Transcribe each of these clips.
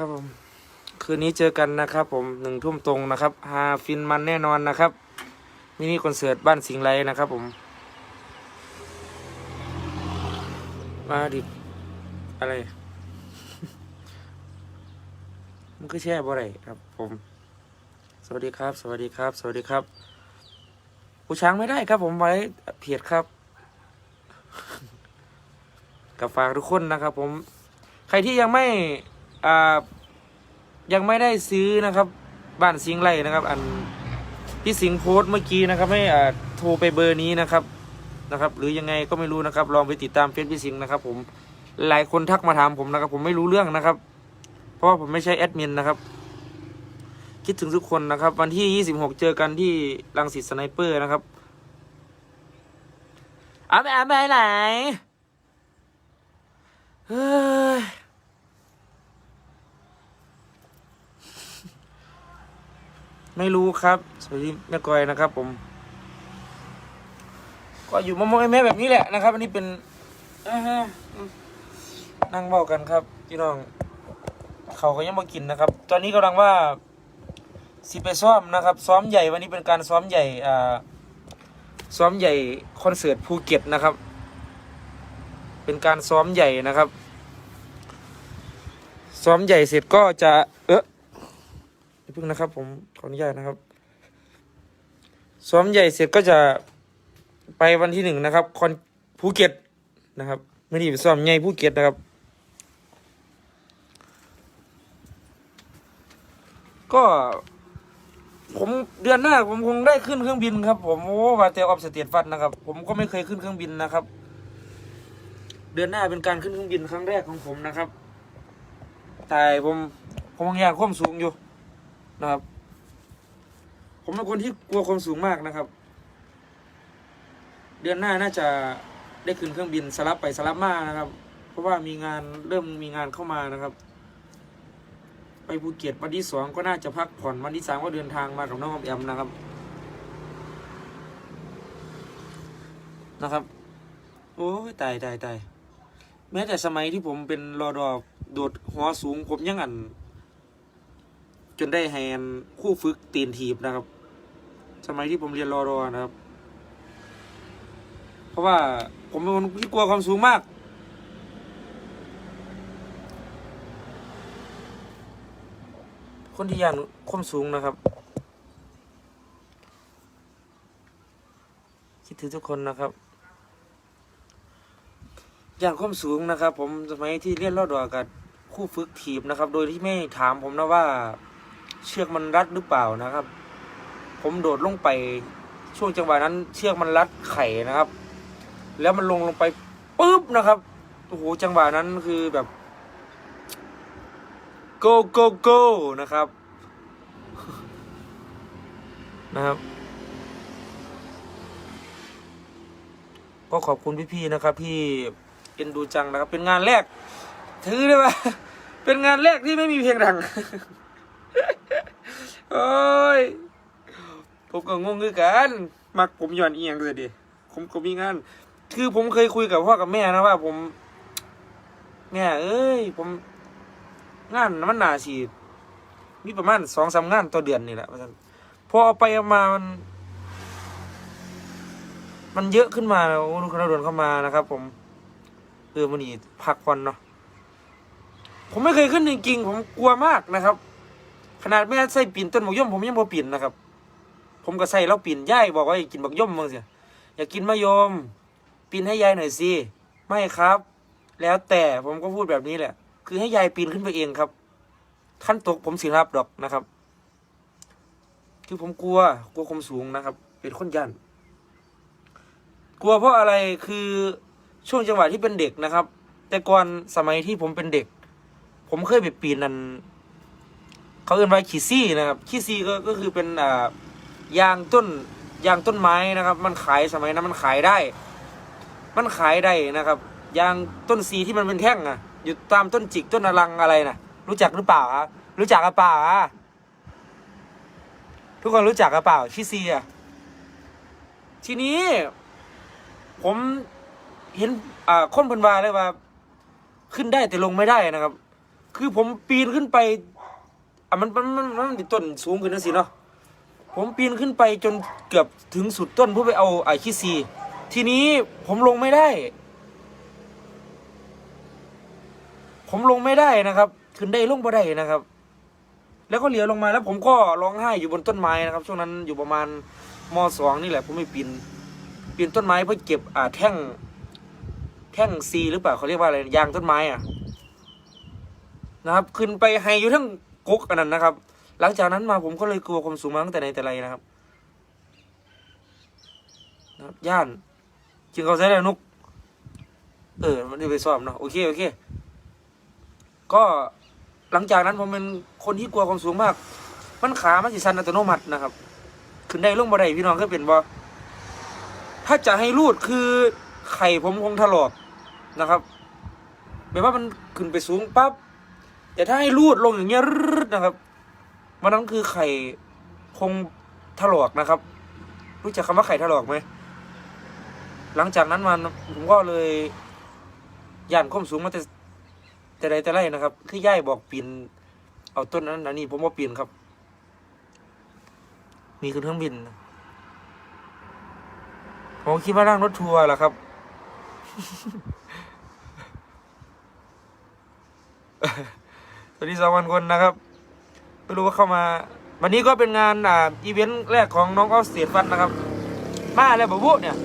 ครับผมคืนนี้เจอกันนะครับ ผมหนึ่งทุ่มตรงนะครับฮาฟินมันแน่นอนนะครับมินิคอนเสิร์ตบ้านสิงไรนะครับผม มาดิอะไร มันก็แช่บ่ไรครับผม สวัสดีครับ สวัสดีครับ สวัสดีครับ ผู้ช้างไม่ได้ครับ ผมไว้เพียดครับกับฝากทุกคนนะครับ ผม ใครที่ยังไม่ อ่ายังไม่ได้ซื้อนะครับบ้านสิงห์ไร่นะครับ อันที่สิงห์โพสต์เมื่อกี้นะครับ ให้อ่าโทรไปเบอร์นี้นะครับนะครับ หรือยังไงก็ไม่รู้นะครับ ลองไปติดตามเฟซพี่สิงห์นะครับ ผมหลายคนทักมาถามผมนะครับ ผมไม่รู้เรื่องนะครับ เพราะว่าผมไม่ใช่แอดมินนะครับ คิดถึงทุกคนนะครับ วันที่ 26 เจอกันที่รังสิตสไนเปอร์นะครับอาไปอาไปไหนเฮ้ย ไม่รู้ครับ สวัสดีแม่กอยนะครับ ผม ก็อยู่มามองแม่แบบนี้แหละนะครับ อันนี้เป็นนั่งเบากันครับพี่น้อง เขาก็ยังมากินนะครับ ตอนนี้กำลังว่าสิไปซ้อมนะครับ ซ้อมใหญ่วันนี้เป็นการซ้อมใหญ่อ่าซ้อมใหญ่คอนเสิร์ตภูเก็ตนะครับ เป็นการซ้อมใหญ่นะครับ ซ้อมใหญ่เสร็จก็จะเออ พิ่งนะครับ ผมขออนุญาตนะครับซ้อมใหญ่เสร็จก็จะไปวันที่หนึ่งนะครับคอนภูเก็ตนะครับไม่ได้ไปซ้อมใหญ่ภูเก็ตนะครับ ก็ ผมเดือนหน้าผมคงได้ขึ้นเครื่องบินครับ ผมโอ้วาแต่ออฟสเตทฟันนะครับ ผมก็ไม่เคยขึ้นเครื่องบินนะครับ เดือนหน้าเป็นการขึ้นเครื่องบินครั้งแรกของผมนะครับแต่ผมผมยังอยากความสูงอยู่ นะครับ ผมเป็นคนที่กลัวความสูงมากนะครับ เดือนหน้าน่าจะได้ขึ้นเครื่องบินสลับไปสลับมานะครับ เพราะว่ามีงานเริ่มมีงานเข้ามานะครับ ไปภูเก็ตวันที่สองก็น่าจะพักผ่อนวันที่สามก็เดินทางมากับน้องอมแอมนะครับนะครับ โอ้ยตายตายตายแม้แต่สมัยที่ผมเป็นรอดอโดดหัวสูงผมยังอัน จนได้แฮนคู่ฝึกตีนทีบนะครับ สมัยที่ผมเรียนรอรอนะครับ เพราะว่าผมเป็นคนที่กลัวความสูงมาก คนที่ยานความสูงนะครับ คิดถึงทุกคนนะครับอย่างความสูงนะครับ ผมสมัยที่เรียนรอดอกับคู่ฝึกทีบนะครับ โดยที่ไม่ถามผมนะว่า เชือกมันรัดหรือเปล่านะครับ ผมโดดลงไปช่วงจังหวะนั้น เชือกมันรัดไข่นะครับ แล้วมันลงลงไปปุ๊บนะครับโอ้โหจังหวะนั้นคือแบบ go go go นะครับ นะครับก็ขอบคุณพี่ๆนะครับ ที่เอ็นดูจังนะครับ เป็นงานแรก ถือได้ว่าเป็นงานแรกที่ไม่มีเพลงดัง โอ้ย ผมก็งงคือกัน มักผมย้อนเอียงเลยดิผมก็มีงาน คือผมเคยคุยกับพ่อกับแม่นะว่า ผมแม่เอ้ย ผม งานมันหนาสิมีประมาณสองสามงานต่อเดือนนี่แหละว่าซั่นพอเอาไปเอามามัน มันเยอะขึ้นมาแล้วลูกค้าโดนเข้ามานะครับ ผมเออมันนี่พักผ่อนเนาะผมไม่เคยขึ้นจริงๆผมกลัวมากนะครับ ขนาดแม่ใส่ปีนต้นมะย่อมผมยังบ่ปีนนะครับ ผมก็ใส่แล้วปีนย่ายบอกว่าอยากกินบักย่อมมั้งสิอยากกินมะยมปีนให้ยายหน่อยสิไม่ครับ แล้วแต่ผมก็พูดแบบนี้แหละ คือให้ยายปีนขึ้นไปเองครับขั้นตกผมสิรับดอกนะครับ คือผมกลัวกลัวความสูงนะครับ เป็นคนยันกลัวเพราะอะไรคือช่วงจังหวะที่เป็นเด็กนะครับ แต่ก่อนสมัยที่ผมเป็นเด็ก ผมเคยไปปีนนัน เขาเรียกว่าขี้ซี่นะครับขี้ซี่ก็ก็คือเป็นอ่ายางต้นยางต้นไม้นะครับ มันขายสมัยนั้นมันขายได้ มันขายได้นะครับยางต้นซีที่มันเป็นแท่งอะอยู่ตามต้นจิกต้นอลังอะไรนะรู้จักหรือเปล่าฮะรู้จักหรือเปล่าฮะทุกคนรู้จักหรือเปล่าขี้ซีอะทีนี้ ผมเห็นอ่าคนพันวาเลยว่า ขึ้นได้แต่ลงไม่ได้นะครับ คือผมปีนขึ้นไป อะมันมันมันมันมันต้นสูงขึ้นนั่นสิเนาะผมปีนขึ้นไปจนเกือบถึงสุดต้นเพื่อไปเอาไอ้ขี้ซีทีนี้ผมลงไม่ได้ ผมลงไม่ได้นะครับ ขึ้นได้ลงบ่ได้นะครับ แล้วก็เหลียวลงมาแล้ว ผมก็ร้องไห้อยู่บนต้นไม้นะครับ ช่วงนั้นอยู่ประมาณมสองนี่แหละ ผมไม่ปีนปีนต้นไม้เพื่อเก็บอ่าแท่ง แท่งซีหรือเปล่าเขาเรียกว่าอะไรยางต้นไม้อะนะครับ ขึ้นไปไฮอยู่ทั้ง ก๊กอันนั้นนะครับ หลังจากนั้นมาผมก็เลยกลัวความสูงมาตั้งแต่ไหนแต่ไรนะครับนะย่านจึงเขาใช้แล้นุก เออ มันได้ไปสอบเนาะโอเคโอเค ก็หลังจากนั้นผมเป็นคนที่กลัวความสูงมาก มันขามันสิสันอัตโนมัตินะครับ ขึ้นได้ลงบันไดพี่น้องก็เป็นบ่ถ้าจะให้รูดคือไข่ผมคงถลอกนะครับหมายว่ามันขึ้นไปสูงปั๊บแต่ถ้าให้รูดลงอย่างเงี้ย ดนะครับมันนั้นคือไข่คงถลอกนะครับ รู้จักคำว่าไข่ถลอกไหม หลังจากนั้นมันผมก็เลยย่านความสูงมาแต่แต่ใดแต่ไรนะครับ คือย่ายบอกปีนเอาต้นนั้นอันนี้ผมว่าปีนครับ มีคือเครื่องบินผมคิดว่านั่งรถทัวร์แหละครับสวัสดีสองพันคนนะครับ ไม่รู้ว่าเข้ามา วันนี้ก็เป็นงานอ่าอีเวนต์แรกของน้องออสเซียฟันนะครับ มาแล้วบ่บุเนี่ย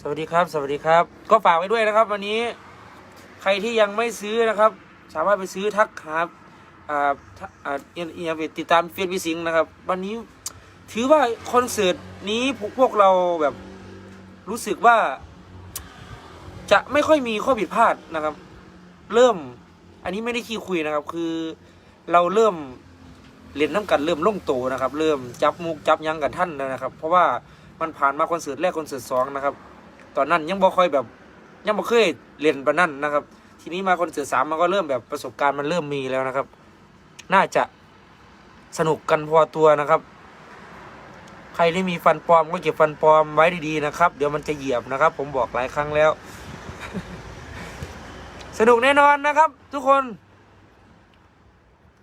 สวัสดีครับ สวัสดีครับ ก็ฝากไว้ด้วยนะครับ วันนี้ใครที่ยังไม่ซื้อนะครับ สามารถไปซื้อทักครับอ่าอ่าเอียนเอียนไปติดตามเฟียนวิสิงนะครับ วันนี้ถือว่าคอนเสิร์ตนี้พวกพวกเราแบบรู้สึกว่า จะไม่ค่อยมีข้อผิดพลาดนะครับ เริ่ม อันนี้ไม่ได้ขี้คุยนะครับ คือเราเริ่มเล่นน้ำกันเริ่มล่งโตนะครับ เริ่มจับมุกจับยังกันท่านแล้วนะครับ เพราะว่ามันผ่านมาคอนเสิร์ตแรกคอนเสิร์ตสองนะครับ ตอนนั้นยังบ่ค่อยแบบยังบ่เคยเล่นปานนั่นนะครับ ทีนี้มาคอนเสิร์ตสามมันก็เริ่มแบบประสบการณ์มันเริ่มมีแล้วนะครับ น่าจะสนุกกันพอตัวนะครับ ใครที่มีฟันปลอมก็เก็บฟันปลอมไว้ดีๆนะครับ เดี๋ยวมันจะเหยียบนะครับ ผมบอกหลายครั้งแล้ว สนุกแน่นอนนะครับ ทุกคน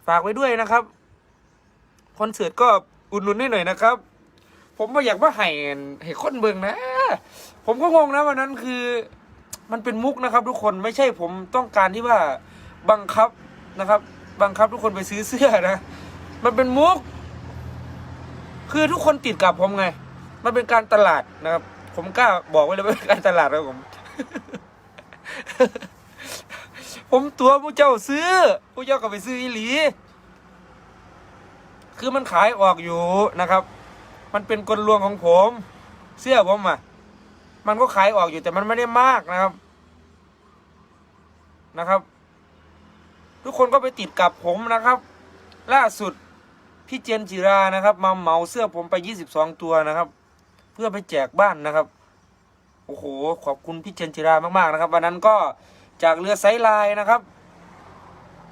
ฝากไว้ด้วยนะครับคอนเสิร์ตก็อุดหนุนให้หน่อยนะครับ ผมไม่อยากว่าให้ให้คนเบิงนะ ผมก็งงนะวันนั้นคือ มันเป็นมุกนะครับ ทุกคนไม่ใช่ผมต้องการที่ว่าบังคับนะครับ บังคับทุกคนไปซื้อเสื้อนะ มันเป็นมุก คือทุกคนติดกับผมไง มันเป็นการตลาดนะครับ ผมกล้าบอกไว้เลยว่าเป็นการตลาดครับผม ผมตัวผู้เจ้าซื้อผู้เจ้าก็ไปซื้ออีหลี คือมันขายออกอยู่นะครับ มันเป็นกลลวงของผม เสื้อผมอะ มันก็ขายออกอยู่แต่มันไม่ได้มากนะครับ นะครับ ทุกคนก็ไปติดกับผมนะครับ ล่าสุดพี่เจนจิรานะครับ มาเหมาเสื้อผมไป 22 ตัวนะครับ เพื่อไปแจกบ้านนะครับ โอ้โห ขอบคุณพี่เจนจิรามาก ๆ นะครับ วันนั้นก็จากเรือไซส์ไลน์นะครับ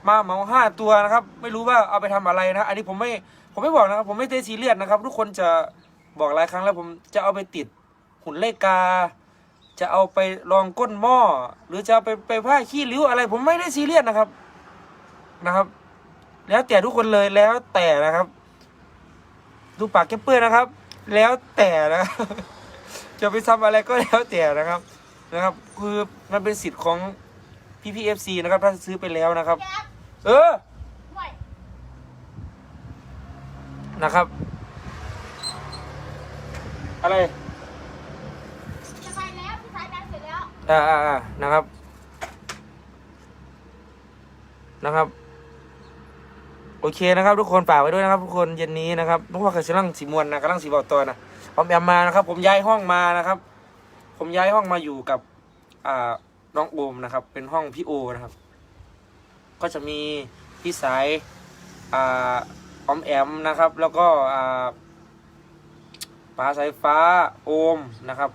มาเหมาห้าตัวนะครับ ไม่รู้ว่าเอาไปทำอะไรนะ อันนี้ผมไม่ ผมไม่บอกนะครับ ผมไม่ได้ซีเรียสนะครับ ทุกคนจะบอกหลายครั้งแล้วผมจะเอาไปติดหุ่นเลกา จะเอาไปรองก้นหม้อ หรือจะเอาไปไปผ้าขี้ริ้วอะไร ผมไม่ได้ซีเรียสนะครับนะครับ แล้วแต่ทุกคนเลยแล้วแต่นะครับ ดูปากแกปเปื้อนนะครับ แล้วแต่นะครับ จะไปทำอะไรก็แล้วแต่นะครับนะครับ คือมันเป็นสิทธิ์ของพี่พีเอฟซีนะครับ ถ้าซื้อไปแล้วนะครับ เออห่วยนะครับ อะไรจะไปแล้วพี่สายแบงค์เสร็จแล้วอ่าอ่าอ่านะครับ นะครับโอเคนะครับ ทุกคนฝากไว้ด้วยนะครับ ทุกคนเย็นนี้นะครับเพราะว่าเคยสิลังสีมวนนะกำลังสีบอกตัวนะ ผมแอมมานะครับ ผมย้ายห้องมานะครับ ผมย้ายห้องมาอยู่กับอ่าน้องโอมนะครับ เป็นห้องพี่โอนะครับ ก็จะมีพี่สายอ่าออมแอมนะครับ แล้วก็อ่าปลาสายฟ้าโอมนะครับ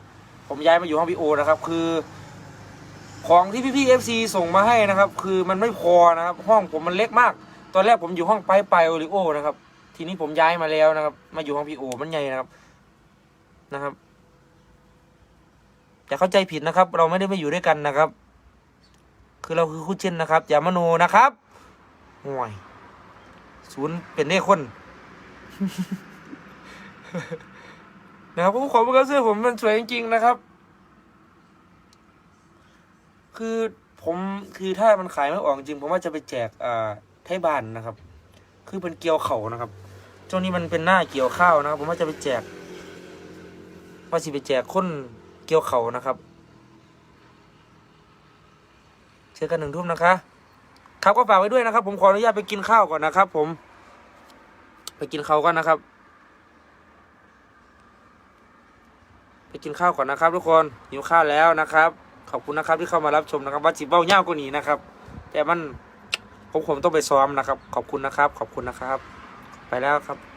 ผมย้ายมาอยู่ห้องพี่โอนะครับ คือของที่พี่พี่เอฟซีส่งมาให้นะครับ คือมันไม่พอนะครับ ห้องผมมันเล็กมาก ตอนแรกผมอยู่ห้องไปไปโอริโอนะครับ ทีนี้ผมย้ายมาแล้วนะครับ มาอยู่ห้องพี่โอมันใหญ่นะครับ นะครับอย่าเข้าใจผิดนะครับ เราไม่ได้ไม่อยู่ด้วยกันนะครับ คือเราคือคู่จิ้นนะครับอย่ามโนนะครับห่วยศูนย์เป็นเลขคนนะครับผมขอบคุณครับเสื้อผมมันสวยจริงๆนะครับ คือผมคือถ้ามันขายไม่ออกจริง ผมว่าจะไปแจกอ่าไทยบ้านนะครับ คือเป็นเกี่ยวเข่านะครับช่วงนี้มันเป็นหน้าเกี่ยวข้าวนะครับ ผมว่าจะไปแจก ว่าสิไปแจกคนเกี่ยวเขานะครับเจอกันหนึ่งทุ่มนะคะ ครับก็ฝากไว้ด้วยนะครับ ผมขออนุญาตไปกินข้าวก่อนนะครับ ผม ไปกินข้าวก่อนนะครับ ไปกินข้าวก่อนนะครับ ทุกคนหิวข้าวแล้วนะครับ ขอบคุณนะครับที่เข้ามารับชมนะครับว่าจิบเบ้าเง่ากว่านี้นะครับ แต่มันผมผมต้องไปซ้อมนะครับ ขอบคุณนะครับ ขอบคุณนะครับ ไปแล้วครับ